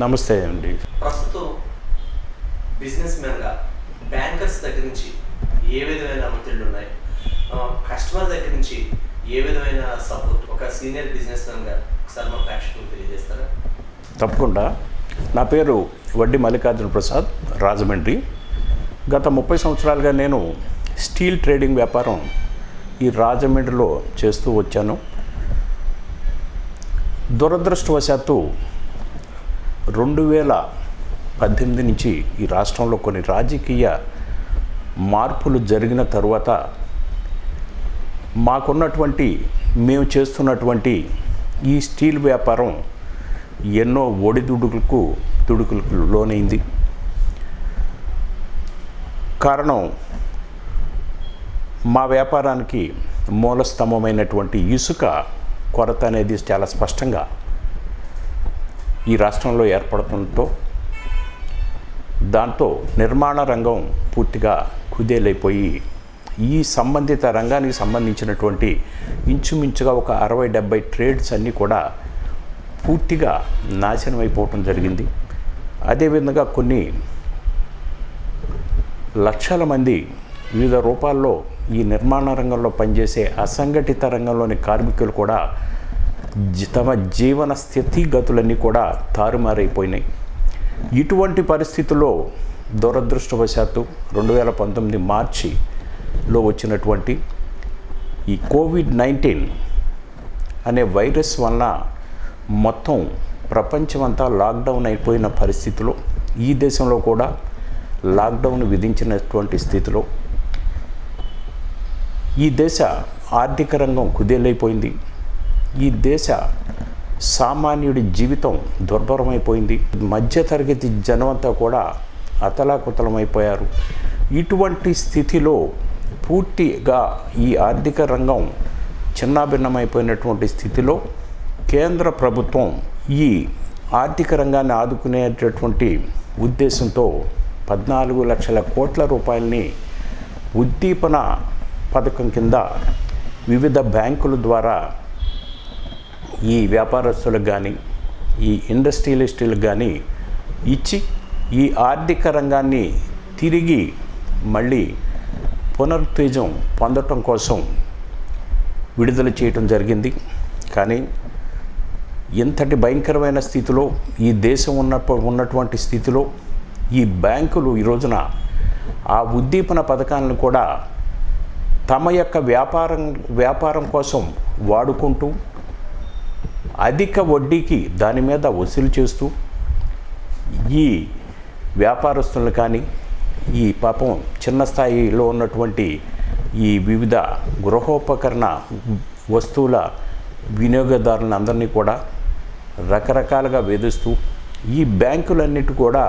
నమస్తే అండి. ప్రస్తుతం బిజినెస్ మ్యాన్గా బ్యాంకర్స్ దగ్గర నుంచి ఏ విధమైన ఒత్తిళ్ళు ఉన్నాయి? కస్టమర్ దగ్గర నుంచి ఏ విధమైన సపోర్ట్ ఒక సీనియర్ బిజినెస్ మ్యాన్గా ఒకసారి మా ప్రేక్షకులకు తెలియజేస్తారా? తప్పకుండా. నా పేరు వడ్డీ మల్లికార్జున ప్రసాద్ రాజమండ్రి. గత ముప్పై సంవత్సరాలుగా నేను స్టీల్ ట్రేడింగ్ వ్యాపారం ఈ రాజమండ్రిలో చేస్తూ వచ్చాను. దురదృష్టవశాత్తు రెండు వేల పద్దెనిమిది నుంచి ఈ రాష్ట్రంలో కొన్ని రాజకీయ మార్పులు జరిగిన తర్వాత మాకున్నటువంటి మేము చేస్తున్నటువంటి ఈ స్టీల్ వ్యాపారం ఎన్నో ఒడిదుడుకులకు దుడుకులకు లోనైంది. కారణం మా వ్యాపారానికి మూలస్తంభమైనటువంటి ఇసుక కొరత అనేది చాలా స్పష్టంగా ఈ రాష్ట్రంలో ఏర్పడటంతో దాంతో నిర్మాణ రంగం పూర్తిగా కుదేలైపోయి ఈ సంబంధిత రంగానికి సంబంధించినటువంటి ఇంచుమించుగా ఒక అరవై డెబ్బై ట్రేడ్స్ అన్నీ కూడా పూర్తిగా నాశనం అయిపోవటం జరిగింది. అదేవిధంగా కొన్ని లక్షల మంది వివిధ రూపాల్లో ఈ నిర్మాణ రంగంలో పనిచేసే అసంఘటిత రంగంలోని కార్మికులు కూడా తమ జీవన స్థితిగతులన్నీ కూడా తారుమారైపోయినాయి. ఇటువంటి పరిస్థితుల్లో దురదృష్టవశాత్తు రెండు వేల పంతొమ్మిది మార్చిలో వచ్చినటువంటి ఈ కోవిడ్ నైన్టీన్ అనే వైరస్ వలన మొత్తం ప్రపంచమంతా లాక్డౌన్ అయిపోయిన పరిస్థితిలో ఈ దేశంలో కూడా లాక్డౌన్ విధించినటువంటి స్థితిలో ఈ దేశ ఆర్థిక రంగం కుదేలైపోయింది. ఈ దేశ సామాన్యుడి జీవితం దుర్భరమైపోయింది. మధ్యతరగతి జనమంతా కూడా అతలాకుతలమైపోయారు. ఇటువంటి స్థితిలో పూర్తిగా ఈ ఆర్థిక రంగం చిన్నాభిన్నమైపోయినటువంటి స్థితిలో కేంద్ర ప్రభుత్వం ఈ ఆర్థిక రంగాన్ని ఆదుకునేటటువంటి ఉద్దేశంతో పద్నాలుగు లక్షల కోట్ల రూపాయలని ఉద్దీపన పథకం కింద వివిధ బ్యాంకుల ద్వారా ఈ వ్యాపారస్తులకు కానీ ఈ ఇండస్ట్రియలిస్టులకు కానీ ఇచ్చి ఈ ఆర్థిక రంగాన్ని తిరిగి మళ్ళీ పునరుత్తేజం పొందటం కోసం విడుదల చేయటం జరిగింది. కానీ ఇంతటి భయంకరమైన స్థితిలో ఈ దేశం ఉన్న ఉన్నటువంటి స్థితిలో ఈ బ్యాంకులు ఈ రోజున ఆ ఉద్దీపన పథకాలను కూడా తమ యొక్క వ్యాపారం వ్యాపారం కోసం వాడుకుంటూ అధిక వడ్డీకి దాని మీద వసూలు చేస్తూ ఈ వ్యాపారస్తులను కానీ ఈ పాపం చిన్న స్థాయిలో ఉన్నటువంటి ఈ వివిధ గృహోపకరణ వస్తువుల వినియోగదారులను అందరినీ కూడా రకరకాలుగా వేధిస్తూ ఈ బ్యాంకులన్నిటి కూడా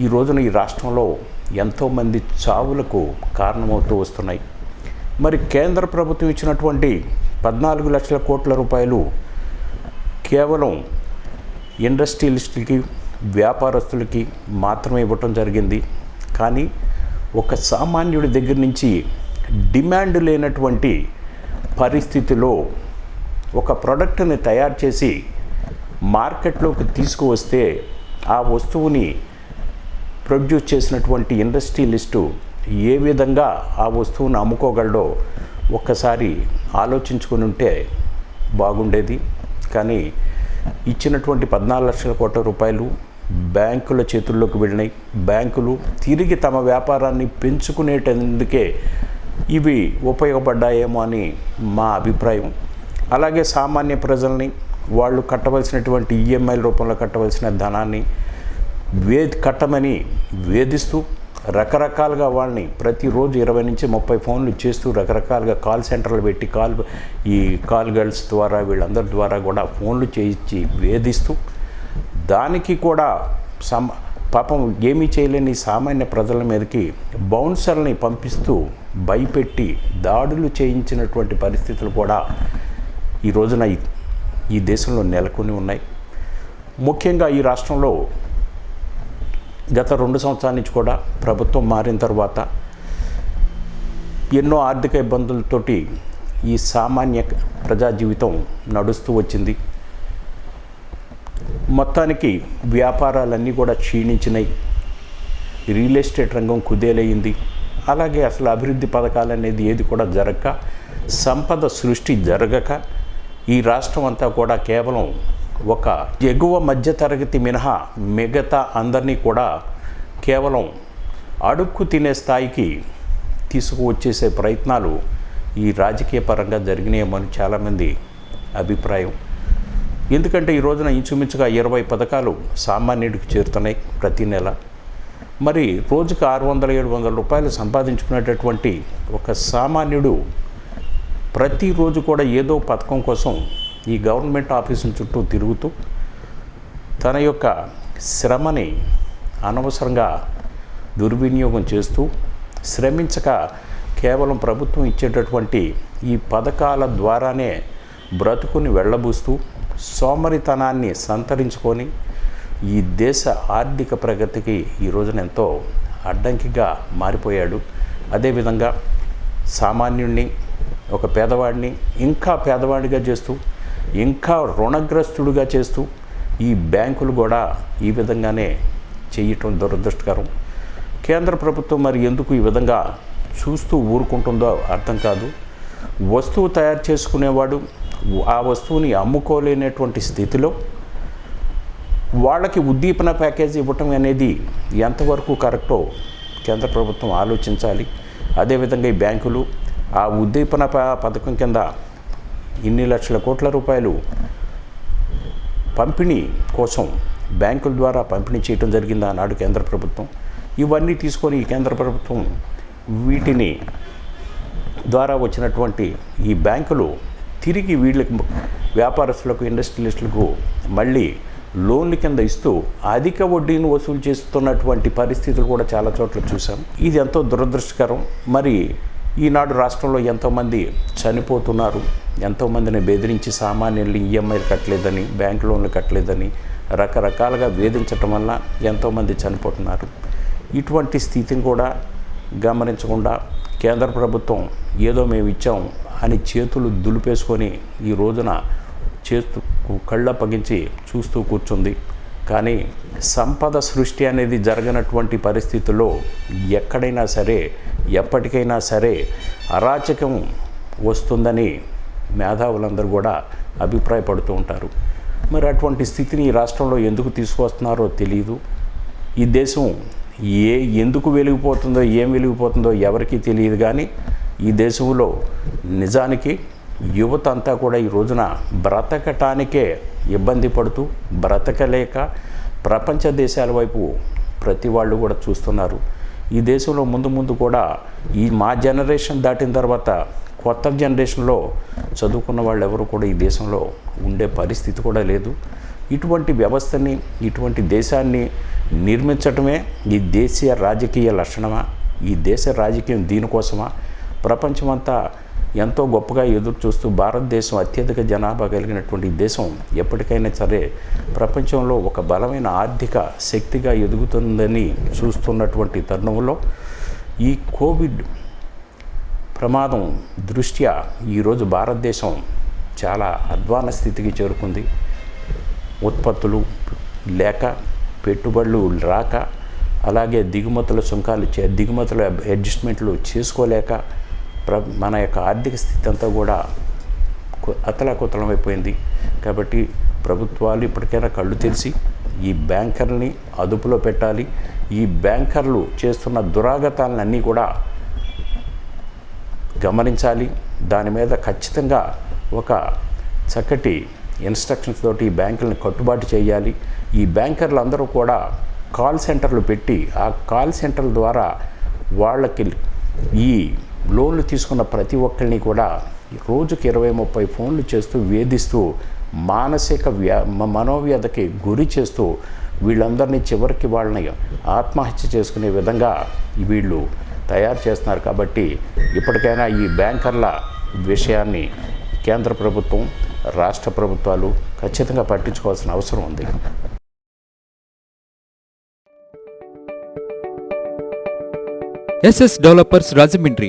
ఈ రోజున ఈ రాష్ట్రంలో ఎంతోమంది చావులకు కారణమవుతూ వస్తున్నాయి. మరి కేంద్ర ప్రభుత్వం ఇచ్చినటువంటి పద్నాలుగు లక్షల కోట్ల రూపాయలు కేవలం ఇండస్ట్రియలిస్టులకి వ్యాపారస్తులకి మాత్రమే ఇవ్వటం జరిగింది. కానీ ఒక సామాన్యుడి దగ్గర నుంచి డిమాండ్ లేనటువంటి పరిస్థితిలో ఒక ప్రోడక్ట్ని తయారు చేసి మార్కెట్లోకి తీసుకువస్తే ఆ వస్తువుని ప్రొడ్యూస్ చేసినటువంటి ఇండస్ట్రియలిస్టు ఏ విధంగా ఆ వస్తువును అమ్ముకోగలడో ఒక్కసారి ఆలోచించుకుని ఉంటే బాగుండేది. కానీ ఇచ్చినటువంటి పద్నాలుగు లక్షల కోట్ల రూపాయలు బ్యాంకుల చేతుల్లోకి వెళ్ళినాయి. బ్యాంకులు తిరిగి తమ వ్యాపారాన్ని పెంచుకునేటందుకే ఇవి ఉపయోగపడ్డాయేమో అని మా అభిప్రాయం. అలాగే సామాన్య ప్రజల్ని వాళ్ళు కట్టవలసినటువంటి ఈఎంఐల రూపంలో కట్టవలసిన ధనాన్ని వే కట్టమని వేధిస్తూ రకరకాలుగా వాళ్ళని ప్రతిరోజు ఇరవై నుంచి ముప్పై ఫోన్లు చేస్తూ రకరకాలుగా కాల్ సెంటర్లు పెట్టి కాల్ ఈ కాల్ గర్ల్స్ ద్వారా వీళ్ళందరి ద్వారా కూడా ఫోన్లు చేయించి వేధిస్తూ దానికి కూడా సమ పాపం ఏమీ చేయలేని సామాన్య ప్రజల మీదకి బౌన్సర్ని పంపిస్తూ భయపెట్టి దాడులు చేయించినటువంటి పరిస్థితులు కూడా ఈ రోజున ఈ- ఈ దేశంలో నెలకొని ఉన్నాయి. ముఖ్యంగా ఈ రాష్ట్రంలో గత రెండు సంవత్సరాల నుంచి కూడా ప్రభుత్వం మారిన తర్వాత ఎన్నో ఆర్థిక ఇబ్బందులతోటి ఈ సామాన్య ప్రజా జీవితం నడుస్తూ వచ్చింది. మొత్తానికి వ్యాపారాలన్నీ కూడా క్షీణించినాయి. రియల్ ఎస్టేట్ రంగం కుదేలయ్యింది అలాగే అసలు అభివృద్ధి పథకాలు అనేది ఏది కూడా జరగక సంపద సృష్టి జరగక ఈ రాష్ట్రం అంతా కూడా కేవలం ఒక ఎగువ మధ్యతరగతి మినహా మిగతా అందరినీ కూడా కేవలం అడుక్కు తినే స్థాయికి తీసుకువచ్చేసే ప్రయత్నాలు ఈ రాజకీయ పరంగా జరిగినాయేమని చాలామంది అభిప్రాయం. ఎందుకంటే ఈ రోజున ఇంచుమించుగా ఇరవై పథకాలు సామాన్యుడికి చేరుతున్నాయి ప్రతి నెల. మరి రోజుకు ఆరు వందల ఏడు వందల రూపాయలు సంపాదించుకునేటటువంటి ఒక సామాన్యుడు ప్రతిరోజు కూడా ఏదో పథకం కోసం ఈ గవర్నమెంట్ ఆఫీసుల చుట్టూ తిరుగుతూ తన యొక్క శ్రమని అనవసరంగా దుర్వినియోగం చేస్తూ శ్రమించక కేవలం ప్రభుత్వం ఇచ్చేటటువంటి ఈ పథకాల ద్వారానే బ్రతుకుని వెళ్ళబూస్తూ సోమరితనాన్ని సంతరించుకొని ఈ దేశ ఆర్థిక ప్రగతికి ఈ రోజున ఎంతో అడ్డంకిగా మారిపోయాడు. అదేవిధంగా సామాన్యుణ్ణి ఒక పేదవాడిని ఇంకా పేదవాడిగా చేస్తూ ఇంకా రుణగ్రస్తుడిగా చేస్తూ ఈ బ్యాంకులు కూడా ఈ విధంగానే చేయటం దురదృష్టకరం. కేంద్ర ప్రభుత్వం మరి ఎందుకు ఈ విధంగా చూస్తూ ఊరుకుంటుందో అర్థం కాదు. వస్తువు తయారు చేసుకునేవాడు ఆ వస్తువుని అమ్ముకోలేనటువంటి స్థితిలో వాళ్ళకి ఉద్దీపన ప్యాకేజీ ఇవ్వటం అనేది ఎంతవరకు కరెక్టో కేంద్ర ప్రభుత్వం ఆలోచించాలి. అదేవిధంగా ఈ బ్యాంకులు ఆ ఉద్దీపన పథకం కింద ఇన్ని లక్షల కోట్ల రూపాయలు పంపిణీ కోసం బ్యాంకుల ద్వారా పంపిణీ చేయడం జరిగింది ఆనాడు కేంద్ర ప్రభుత్వం? ఇవన్నీ తీసుకొని ఈ కేంద్ర ప్రభుత్వం వీటిని ద్వారా వచ్చినటువంటి ఈ బ్యాంకులు తిరిగి వీళ్ళకి వ్యాపారస్తులకు ఇండస్ట్రియలిస్టులకు మళ్ళీ లోన్ల కింద ఇస్తూ అధిక వడ్డీని వసూలు చేస్తున్నటువంటి పరిస్థితులు కూడా చాలా చోట్ల చూసాం ఇది ఎంతో దురదృష్టకరం. మరి ఈనాడు రాష్ట్రంలో ఎంతోమంది చనిపోతున్నారు. ఎంతోమందిని బెదిరించి సామాన్యులు ఈఎంఐలు కట్టలేదని బ్యాంక్ లోన్లు కట్టలేదని రకరకాలుగా వేధించటం వల్ల ఎంతోమంది చనిపోతున్నారు. ఇటువంటి స్థితిని కూడా గమనించకుండా కేంద్ర ప్రభుత్వం ఏదో మేము ఇచ్చాం అని చేతులు దులిపేసుకొని ఈ రోజున చేస్తూ కళ్ళప్పగించి చూస్తూ కూర్చుంది. కానీ సంపద సృష్టి అనేది జరగనటువంటి పరిస్థితుల్లో ఎక్కడైనా సరే ఎప్పటికైనా సరే అరాచకం వస్తుందని మేధావులందరూ కూడా అభిప్రాయపడుతూ ఉంటారు. మరి అటువంటి స్థితిని ఈ రాష్ట్రంలో ఎందుకు తీసుకొస్తున్నారో తెలియదు ఈ దేశం ఏ ఎందుకు వెలిగిపోతుందో ఏం వెలిగిపోతుందో ఎవరికీ తెలియదు కానీ ఈ దేశంలో నిజానికి యువత అంతా కూడా ఈ రోజున బ్రతకటానికే ఇబ్బంది పడుతూ బ్రతకలేక ప్రపంచ దేశాల వైపు ప్రతి వాళ్ళు కూడా చూస్తున్నారు. ఈ దేశంలో ముందు ముందు కూడా ఈ మా జనరేషన్ దాటిన తర్వాత కొత్త జనరేషన్లో చదువుకున్న వాళ్ళు ఎవరు కూడా ఈ దేశంలో ఉండే పరిస్థితి కూడా లేదు. ఇటువంటి వ్యవస్థని ఇటువంటి దేశాన్ని నిర్మించటమే ఈ దేశీయ రాజకీయ లక్షణమా? ఈ దేశ రాజకీయం దీనికోసమా? ప్రపంచమంతా ఎంతో గొప్పగా ఎదురు చూస్తూ భారతదేశం అత్యధిక జనాభా కలిగినటువంటి దేశం. ఎప్పటికైనా సరే ప్రపంచంలో ఒక బలమైన ఆర్థిక శక్తిగా ఎదుగుతుందని చూస్తున్నటువంటి తరుణంలో ఈ కోవిడ్ ప్రమాదం దృష్ట్యా ఈరోజు భారతదేశం చాలా అధ్వాన స్థితికి చేరుకుంది. ఉత్పత్తులు లేక పెట్టుబడులు రాక అలాగే దిగుమతుల సుంకాలు చే దిగుమతుల అడ్జస్ట్మెంట్లు చేసుకోలేక ప్ర మన యొక్క ఆర్థిక స్థితి అంతా కూడా కు- అయిపోయింది. కాబట్టి ప్రభుత్వాలు ఇప్పటికైనా కళ్ళు తెరిచి ఈ బ్యాంకర్ని అదుపులో పెట్టాలి. ఈ బ్యాంకర్లు చేస్తున్న దురాగతాలన్నీ కూడా గమనించాలి. దాని మీద ఖచ్చితంగా ఒక చక్కటి ఇన్స్ట్రక్షన్స్ తోటి ఈ బ్యాంకులను కట్టుబాటు చేయాలి. ఈ బ్యాంకర్లు అందరూ కూడా కాల్ సెంటర్లు పెట్టి ఆ కాల్ సెంటర్ల ద్వారా వాళ్ళకి ఈ లోన్లు తీసుకున్న ప్రతి ఒక్కరిని కూడా రోజుకి ఇరవై ముప్పై ఫోన్లు చేస్తూ వేధిస్తూ మానసిక వ్యా మ- మనోవ్యధకి గురి చేస్తూ వీళ్ళందరినీ చివరికి వాళ్ళని ఆత్మహత్య చేసుకునే విధంగా వీళ్ళు తయారు చేస్తున్నారు. కాబట్టి ఇప్పటికైనా ఈ బ్యాంకర్ల విషయాన్ని కేంద్ర ప్రభుత్వం రాష్ట్ర ప్రభుత్వాలు ఖచ్చితంగా పట్టించుకోవాల్సిన అవసరం ఉంది. SS developers Rajahmundry